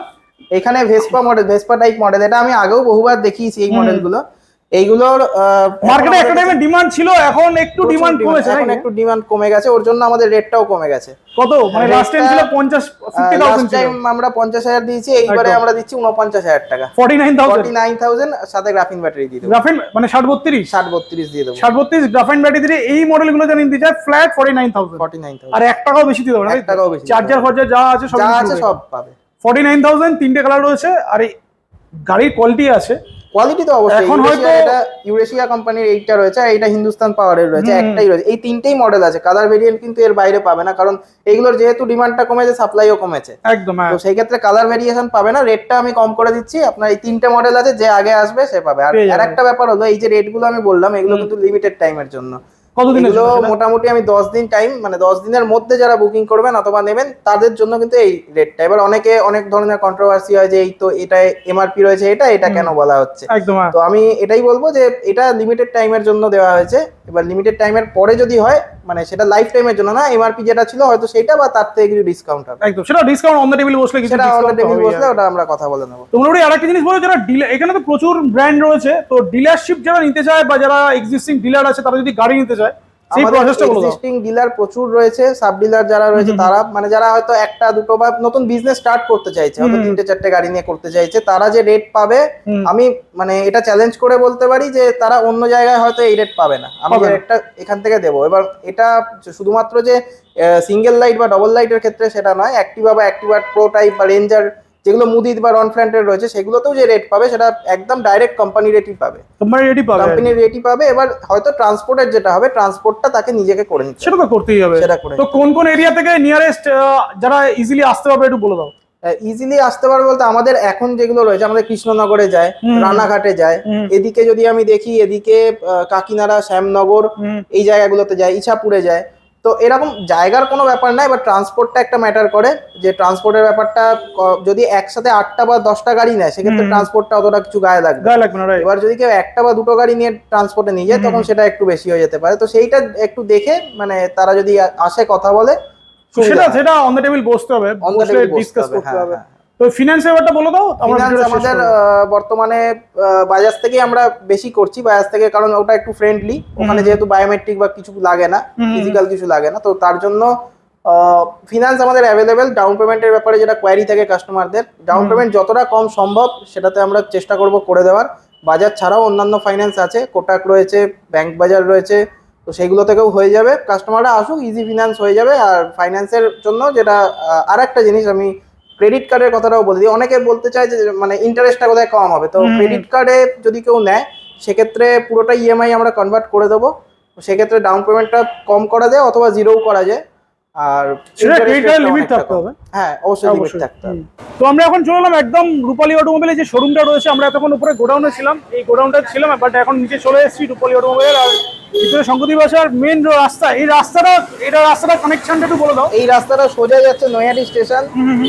এখানে Vespa model Vespa type model এটা আমি আগেও বহুবার দেখিয়েছি এই মডেলগুলো এইগুলোর মার্কেটে একটা টাইমে ডিমান্ড ছিল এখন একটু ডিমান্ড কমেছে এখন একটু ডিমান্ড কমে গেছে ওর জন্য আমাদের রেটটাও কমে গেছে। কত? মানে লাস্ট টাইম ছিল রেটটা- পঞ্চাশ ফিফটি লাস্ট থাউজেন্ড ছিল। টাইম আমরা পঞ্চাশ হাজার দিয়েছি এইবারে আমরা দিচ্ছি উনপঞ্চাশ হাজার টাকা। Forty nine forty thousand nine thousand সাথে গ্রাফিন ব্যাটারি দিয়ে দেবো। গ্রাফেন মানে ষাট বত্রিশ? ষাট বত্রিশ দিয়ে দেবো। ষাট বত্রিশ গ্রাফাইন ব্যাটারি দিয়ে এই মডেলগুলো যা নিতে চায় flat forty nine thousand forty nine আর এক টাকাও বেশি দিতে হবে এক টাকাও বেশি চার্জার। ফার্জার যা আছে সব যা আছে সব পাবে। ফর্টি নাইন থাউজেন্ড তিনটে কালার রয়েছে আর এই গাড়ির কোয়ালিটি আছে কোয়ালিটি তো অবশ্যই এখন হয়তো- এটা ইউরেশিয়া কোম্পানির এইটা রয়েছে আর এটা হিন্দুস্তান পাওয়ারের রয়েছে একটাই রয়েছে। এই তিনটেই মডেল আছে কালার ভেরিয়েন্ট কিন্তু এর বাইরে পাবে না কারণ এগুলোর যেহেতু ডিমান্ডটা কমেছে সাপ্লাইও কমেছে। একদম হ্যাঁ। তো সেই ক্ষেত্রে কালার ভেরিয়েশন পাবে না রেটটা আমি কম করে দিচ্ছি আপনার এই তিনটে মডেল আছে যে আগে আসবে সে পাবে। আর একটা ব্যাপার হলো এই যে রেটগুলো আমি বললাম এগুলো কিন্তু লিমিটেড টাইমের জন্য। কতদিনের এগুলো মোটামুটি আমি দশ দিন টাইম মানে দশ দিনের মধ্যে যারা বুকিং করবেন অথবা নেবেন তাদের জন্য কিন্তু এই রেটটা এবার অনেকে অনেক ধরনের কন্ট্রোভার্সি হয় যে এই তো এটা এমআরপি রয়েছে এটা এটা কেন বলা হচ্ছে? একদম হ্যাঁ। তো আমি এটাই বলব যে এটা লিমিটেড টাইমের জন্য দেওয়া হয়েছে। এবার লিমিটেড টাইমের পরে যদি হয় মানে সেটা লাইফ টাইমের জন্য না এমআরপি যেটা ছিল হয়তো সেটা বা তার থেকে কিছু ডিসকাউন্ট হবে। একদম সেটা ডিসকাউন্ট অন দ্য টেবিল বসলে কিছু সেটা আমাদের তো টেবিল বসলে ওটা আমরা কথা বলে নেব। তোমরা ওই আরেকটা জিনিস বলো যারা ডিলার এখানে তো প্রচুর ব্র্যান্ড রয়েছে তো ডিলারশিপ যারা নিতে চায় বা যারা এক্সিস্টিং ডিলার আছে তারা যদি গাড়ি নিতে চায় এক্সিস্টিং ডিলার প্রচুর রয়েছে সাব ডিলার যারা রয়েছে। তারা মানে যারা হয়তো একটা দুটো বা নতুন বিজনেস স্টার্ট করতে চাইছে হয়তো তিনটে চারটে গাড়ি নিয়ে করতে চাইছে তারা যে রেট পাবে আমি মানে এটা চ্যালেঞ্জ করে বলতে পারি যে তারা অন্য জায়গায় হয়তো এই রেট পাবে না। আমি রেটটা এখান থেকে দেবো। এবার এটা শুধুমাত্র যে সিঙ্গেল লাইট বা ডবল লাইটের ক্ষেত্রে সেটা নয় অ্যাক্টিভা বা অ্যাক্টিভা প্রো টাইপ বা রেঞ্জার যেগুলো মুদিত বা রন ফ্রন্টের রয়েছে সেগুলোতেও যে রেট পাবে সেটা একদম ডাইরেক্ট কোম্পানি রেটই পাবে। তোমরা রেডি পাবে। আর কি। কোম্পানির রেটই পাবে এবার হয়তো ট্রান্সপোর্টের যেটা হবে ট্রান্সপোর্টটা তাকে নিজেকে করে নিতে সেটা তো করতেই হবে। সেটা করে তো কোন কোন এরিয়া থেকে নিয়ারেস্ট যারা ইজিলি আসতে পারবে একটু বলে দাও। ইজিলি আসতে পারবে বলতে আমাদের এখন যেগুলো রয়েছে আমাদের কৃষ্ণনগরে যায় রানাঘাটে যায় এদিকে যদি আমি দেখি এদিকে কাকিনাড়া শ্যামনগর এই জায়গাগুলোতে যায় ইছাপুরে যায় তো এরকম জায়গার কোনো ব্যাপার নাই এবার ট্রান্সপোর্টটা একটা ম্যাটার করে যে ট্রান্সপোর্টের ব্যাপারটা যদি একসাথে আটটা বা দশটা গাড়ি নেয় সেক্ষেত্রে ট্রান্সপোর্টটা অতটা কিছু গায়ে লাগবে গায়ে লাগবে না এবার যদি কেউ একটা বা দুটো গাড়ি নিয়ে ট্রান্সপোর্টে নিয়ে যায় তখন সেটা একটু বেশি হয়ে যেতে পারে। তো সেইটা একটু দেখে মানে তারা যদি আসে কথা বলে সেটা সেটা অন দ্য টেবিল বসতে হবে অন দ্য টেবিল ডিসকাস করতে হ্যাঁ, হবে। হ্যাঁ। তো ফিনান্স ব্যাপারটা বলে দাও আমাদের বর্তমানে বাজাজ থেকেই আমরা বেশি করছি বাজাজ থেকে কারণ ওটা একটু ফ্রেন্ডলি ওখানে যেহেতু বায়োমেট্রিক বা কিছু লাগে না। ফিজিক্যাল কিছু লাগে না তো তার জন্য ফিনান্স আমাদের অ্যাভেলেবেল ডাউন পেমেন্টের ব্যাপারে যেটা কোয়ারি থাকে কাস্টমারদের ডাউন পেমেন্ট যতটা কম সম্ভব সেটাতে আমরা চেষ্টা করব করে দেওয়ার। বাজার ছাড়াও অন্যান্য ফাইন্যান্স আছে কোটাক রয়েছে ব্যাংক বাজার রয়েছে তো সেগুলো থেকেও হয়ে যাবে। কাস্টমাররা আসুক ইজি ফিনান্স হয়ে যাবে আর ফাইন্যান্সের জন্য যেটা আর একটা জিনিস আমি ক্রেডিট কার্ডের কথাটাও বলে দিই। অনেকে বলতে চায় যে মানে ইন্টারেস্টটা কোথায় কম হবে? তো ক্রেডিট কার্ডে যদি কেউ নেয় সেক্ষেত্রে পুরোটা ইএমআই আমরা কনভার্ট করে দেবো। সেক্ষেত্রে ডাউন পেমেন্টটা কম করা যায় অথবা জিরোও করা যায়। আর সেটা লিমিট থাকতে হবে। হ্যাঁ অবশ্যই লিমিট অবশ্যই। থাকতে হবে। তো আমরা এখন চলে এলাম একদম রূপালী অটোমোবাইলের যে শোরুমটা রয়েছে আমরা এতক্ষণ উপরে গোডাউনে ছিলাম। এই গোডাউনটা ছিলাম বাট এখন নিচে চলে এসেছি রূপালী অটোমোবাইল আর ভিতরে শঙ্করদ্বীপ আসার মেন রাস্তা। এই রাস্তাটা এটা রাস্তাটা কানেকশনটা একটু বলে দাও। এই রাস্তাটা সোজা যাচ্ছে নৈহাটি স্টেশন।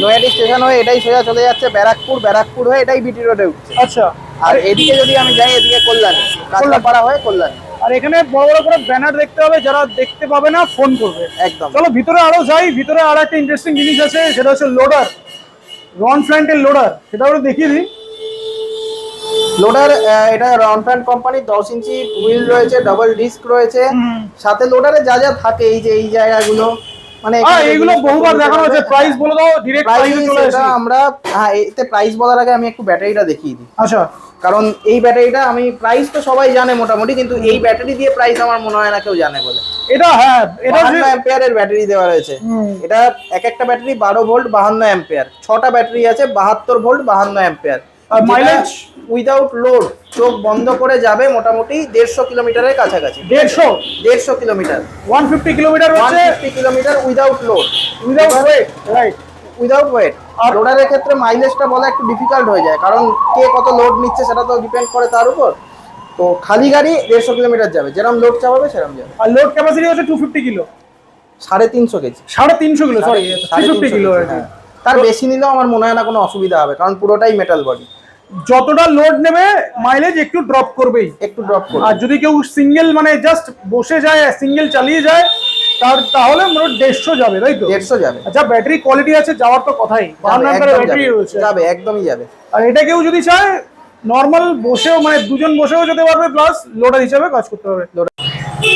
নৈহাটি স্টেশন হয়ে এটাই সোজা চলে যাচ্ছে ব্যারাকপুর। ব্যারাকপুর হয়ে এটাই বিটি রোডে উঠছে। আচ্ছা। আর এদিকে যদি আমি যাই এদিকে কল্যাণী। কাঁচরাপাড়া হয়ে কল্যাণী। আর এখানে বড় বড় করে ব্যানার দেখতে হবে যারা দেখতে পাবে না ফোন করবে। একদম। চলো ভিতরে আরও যাই ভিতরে আর একটা ইন্টারেস্টিং জিনিস আছে সেটা হচ্ছে লোডার রন ফ্ল্যান্টের লোডার সেটা আমরা দেখিয়ে দিই। লোডার এটা রনফ্যান্ট কোম্পানির দশ ইঞ্চি হুইল রয়েছে ডাবল ডিস্ক রয়েছে। সাথে লোডারে যা যা থাকে এই যে এই জায়গাগুলো মানে এইগুলো বহুবার দেখানো প্রাইস বলে দাও ডিরেক্ট প্রাইস চলে আসি আমরা হ্যাঁ এতে প্রাইস বলার আগে আমি একটু ব্যাটারিটা দেখিয়ে দিই। আচ্ছা। কারণ এই ব্যাটারিটা আমি প্রাইস তো সবাই জানে মোটামুটি কিন্তু এই ব্যাটারি দিয়ে প্রাইস আমার মনে হয় না কেউ জানে বলে। এটা হ্যাঁ এটা অ্যাম্পিয়ারের ব্যাটারি দেওয়া রয়েছে। এটা এক একটা ব্যাটারি বারো ভোল্ট বাহান্ন অ্যাম্পিয়ার ছটা ব্যাটারি আছে বাহাত্তর ভোল্ট বাহান্ন অ্যাম্পিয়ার mileage? উইদাউট লোড চোখ বন্ধ করে যাবে মোটামুটি দেড়শো কিলোমিটারের কাছাকাছি। দেড়শো? দেড়শো kilometre one fifty kilometre one fifty kilometre without load without right without weight আর লোডারের ক্ষেত্রে মাইলেজটা বলা একটু ডিফিকাল্ট হয়ে যায় কারণ কে কত লোড নিচ্ছে সেটা তো ডিপেন্ড করে তার উপর। তো খালি গাড়ি দেড়শো কিলোমিটার যাবে যেরকম লোড চাপাবে সেরকম যাবে। আর লোড ক্যাপাসিটি হচ্ছে টু ফিফটি কিলো। সাড়ে তিনশো কেজি। সাড়ে তিনশো কিলো সরি ফিফটি কিলো হ্যাঁ। তার বেশি নিলেও আমার মনে হয় না কোনো অসুবিধা হবে কারণ পুরোটাই মেটাল বডি যতটা লোড নেবে মাইলেজ একটু ড্রপ করবেই। একটু ড্রপ করবে। আর যদি কেউ সিঙ্গেল মানে জাস্ট বসে যায় সিঙ্গেল চালিয়ে যায় চার্জ তাহলে মোট দেড়শো যাবে তাই তো? দেড়শো যাবে। আচ্ছা ব্যাটারি কোয়ালিটি আছে যাওয়ার তো কথাই। বাহান্ন ব্যাটারি যাবে। রয়েছে। যাবে একদমই যাবে। আর এটা কেউ যদি চায় নর্মাল বসেও মানে দুজন বসেও যেতে পারবে প্লাস লোডার হিসেবে কাজ করতে পারবে।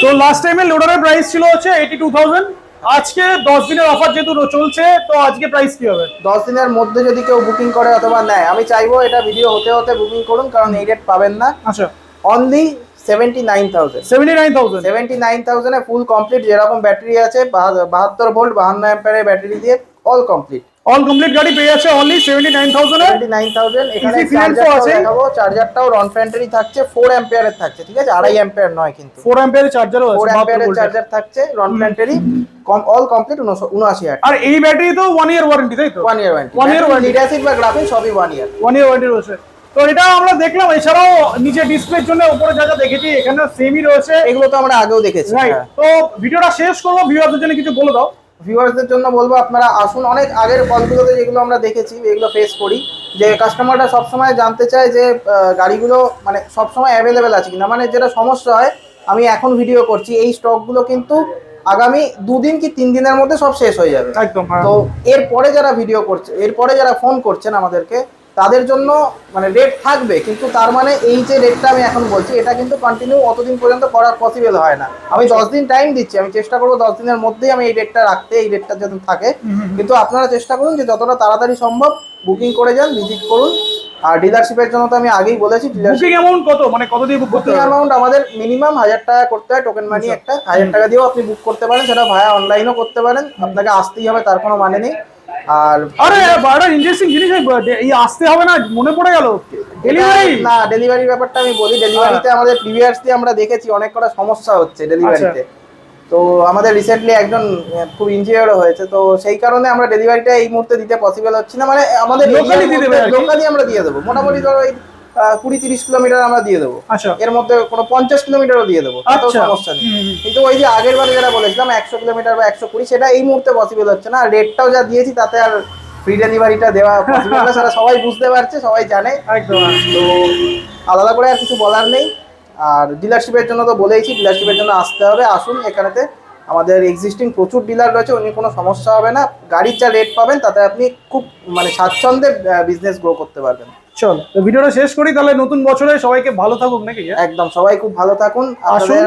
তো লাস্ট টাইমে লোডারের প্রাইস ছিল হচ্ছে এইটি টু থাউজেন্ড আজকে দশ দিনের অফার যেহেতু চলছে তো আজকে প্রাইস কি হবে? দশ দিনের মধ্যে যদি কেউ বুকিং করে অথবা নেয় আমি চাইব এটা ভিডিও হতে হতে বুকিং করুন কারণ এই রেট পাবেন না। আচ্ছা। Only seventy nine thousand. Seventy nine thousand. Seventy nine থাউজেন্ডে full complete যেরকম ব্যাটারি আছে বাহা- বাহাত্তর ভোল্ট বাহান্ন অ্যাম্পারের ব্যাটারি দিয়ে অল কমপ্লিট অল কমপ্লিট গাড়ি পেয়ে যাচ্ছে only seventy nine thousand seventy nine thousand এখানে চার্জারটাও আছে। দেখাবো চার্জারটাও রন ফ্যান্টারি থাকছে ফোর অ্যাম্পিয়ারের থাকছে ঠিক আছে? আড়াই অ্যাম্পিয়ার নয় কিন্তু। ফোর অ্যাম্পিয়ারের চার্জারও আছে অ্যাম্পিয়ারের 72 volt এর। চার্জার থাকছে রন ফ্যান্টারি কম অল কমপ্লিট উনআশি হাজার আর এই ব্যাটারি তো ওয়ান ইয়ার ওয়ারেন্টি তাই তো? One year warranty One year warranty। Leadership বা গ্রাফিক সবই one year one year warranty রয়েছে। তো এটা আমরা দেখলাম এছাড়াও নিচে ডিসপ্লের জন্য উপরে যা যা দেখেছি এখানে সেমই রয়েছে। এগুলো তো আমরা আগেও দেখেছি হ্যাঁ। তো ভিডিওটা শেষ করব ভিউয়ারদের জন্য কিছু বলে দাও। ভিউয়ার্সদের জন্য বলব আপনারা আসুন অনেক আগের কলগুলোতে যেগুলো আমরা দেখেছি এগুলো ফেস করি। যে কাস্টমাররা সবসময় জানতে চায় যে গাড়িগুলো মানে সবসময় অ্যাভেলেবেল আছে কিনা। মানে যেটা সমস্যা হয় আমি এখন ভিডিও করছি এই স্টকগুলো কিন্তু আগামী দুদিন কি তিন দিনের মধ্যে সব শেষ হয়ে যাবে। একদম হ্যাঁ। তো এরপরে যারা ভিডিও করছে এরপরে যারা ফোন করছেন আমাদেরকে তাদের জন্য মানে রেট থাকবে কিন্তু তার মানে এই যে রেটটা আমি এখন বলছি এটা কিন্তু কন্টিনিউ অতদিন পর্যন্ত করার পসিবল হয় না। আমি দশ দিন টাইম দিচ্ছি আমি চেষ্টা করব দশ দিনের মধ্যেই আমি এই রেটটা রাখতে এই রেটটা যাতে থাকে। কিন্তু আপনারা চেষ্টা করুন যে যতটা তাড়াতাড়ি সম্ভব বুকিং করে যান ভিজিট করুন। আর ডিলারশিপের জন্য তো আমি আগেই বলেছি বুকিং অ্যামাউন্ট কত? মানে কত দিয়ে বুক করতে অ্যামাউন্ট আমাদের মিনিমাম হাজার টাকা করতে হয় টোকেন মানি একটা। হাজার টাকা দিয়েও আপনি বুক করতে পারেন সেটা ভায়া অনলাইনও করতে পারেন। আপনাকে আসতেই হবে তার কোনো মানে নেই। আর আরে একটা ইন্টারেস্টিং জিনিস এই আসতে হবে না মনে পড়ে গেল। ডেলিভারি না ডেলিভারি ব্যাপারটা আমি বলি। ডেলিভারিতে আমাদের প্রিভিয়াসলি আমরা দেখেছি অনেক কটা সমস্যা হচ্ছে ডেলিভারিতে তো আমাদের রিসেন্টলি একজন খুব ইঞ্জিনিয়ারও হয়েছে। তো সেই কারণে আমরা ডেলিভারিটা এই মুহূর্তে দিতে পসিবল হচ্ছে না। মানে আমাদের Locally দিয়ে দেবে লোকালি আমরা দিয়ে দেবো। মোটামুটি ধরো এই কুড়ি তিরিশ কিলোমিটার আমরা দিয়ে দেবো। আচ্ছা। এর মধ্যে কোনো পঞ্চাশ কিলোমিটারও দিয়ে দেবো। আচ্ছা। সমস্যা নেই। কিন্তু ওই যে আগের বারে যেটা বলেছিলাম একশো কিলোমিটার বা একশো কুড়ি সেটা এই মুহূর্তে পসিবল হচ্ছে না। রেটটাও যা দিয়েছি তাতে আর ফ্রি ডেলিভারিটা দেওয়া পসিবল না। সেটা সবাই বুঝতে পারছে সবাই জানে। একদম তো আলাদা করে আর কিছু বলার নেই। আর ডিলারশিপের জন্য তো বলেইছি ডিলারশিপের জন্য আসতে হবে। আসুন এখানেতে। আমাদের এক্সিস্টিং প্রচুর ডিলার রয়েছে উনি কোনো সমস্যা হবে না। গাড়ির যা রেট পাবেন তাতে আপনি খুব মানে স্বাচ্ছন্দ্যে বিজনেস গ্রো করতে পারবেন। চল ভিডিওটা শেষ করি তাহলে নতুন বছরে সবাইকে ভালো থাকুক নাকি একদম সবাই খুব ভালো থাকুন। আসুন।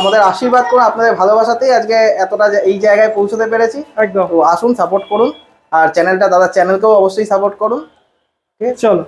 আমাদের আশীর্বাদ করুন আপনাদের ভালোবাসাতেই আজকে এতটা এই জায়গায় পৌঁছতে পেরেছি। একদম। তো আসুন সাপোর্ট করুন। আর চ্যানেলটা দাদা চ্যানেলকেও অবশ্যই সাপোর্ট করুন। ঠিক চলো।